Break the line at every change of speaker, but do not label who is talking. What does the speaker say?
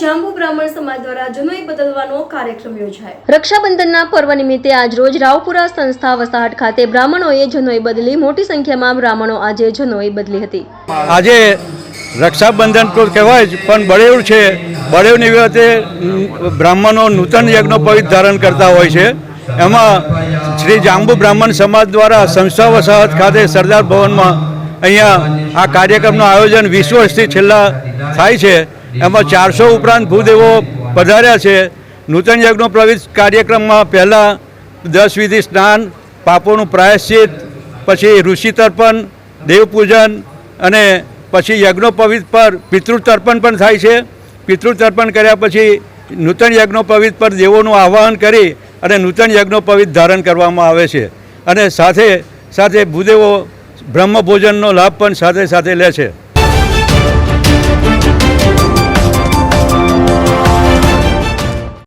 બ્રાહ્મણ સમાજ દ્વારા જનોઈ બદલવાનો કાર્યક્રમ યોજાયો. રક્ષાબંધનના પર્વ નિમિત્તે આજરોજ રાવપુરા સંસ્થા વસાહટ ખાતે બ્રાહ્મણોએ જનોઈ બદલી મોટી સંખ્યામાં બ્રાહ્મણો આજે જનોઈ બદલી હતી.
આજે રક્ષાબંધન તો કહેવાય જ પણ બળેવ છે. બળેવની વખતે બ્રાહ્મણો નૂતન યજ્ઞો પવિત્ર ધારણ કરતા હોય છે. એમાં શ્રી જાંબુ બ્રાહ્મણ સમાજ દ્વારા સંસ્થા વસાહત ખાતે સરદાર ભવનમાં અહીંયા આ કાર્યક્રમનું આયોજન વીસ વર્ષથી છેલ્લા થાય છે. એમાં ચારસો ઉપરાંત ભૂદેવો પધાર્યા છે. નૂતન યજ્ઞો પ્રવેશ કાર્યક્રમમાં પહેલાં દસ વિધિ સ્નાન, પાપોનું પ્રાયશ્ચિત, પછી ઋષિ તર્પણ દેવપૂજન અને પછી યજ્ઞોપવિત પર પિતૃતર્પણ પણ થાય છે. પિતૃતર્પણ કર્યા પછી નૂતન યજ્ઞોપવિત પર દેવોનું આહ્વાન કરી અને નૂતન યજ્ઞોપવિત ધારણ કરવામાં આવે છે. અને સાથે સાથે ભૂદેવો બ્રહ્મ ભોજનનો લાભ પણ સાથે સાથે લે છે.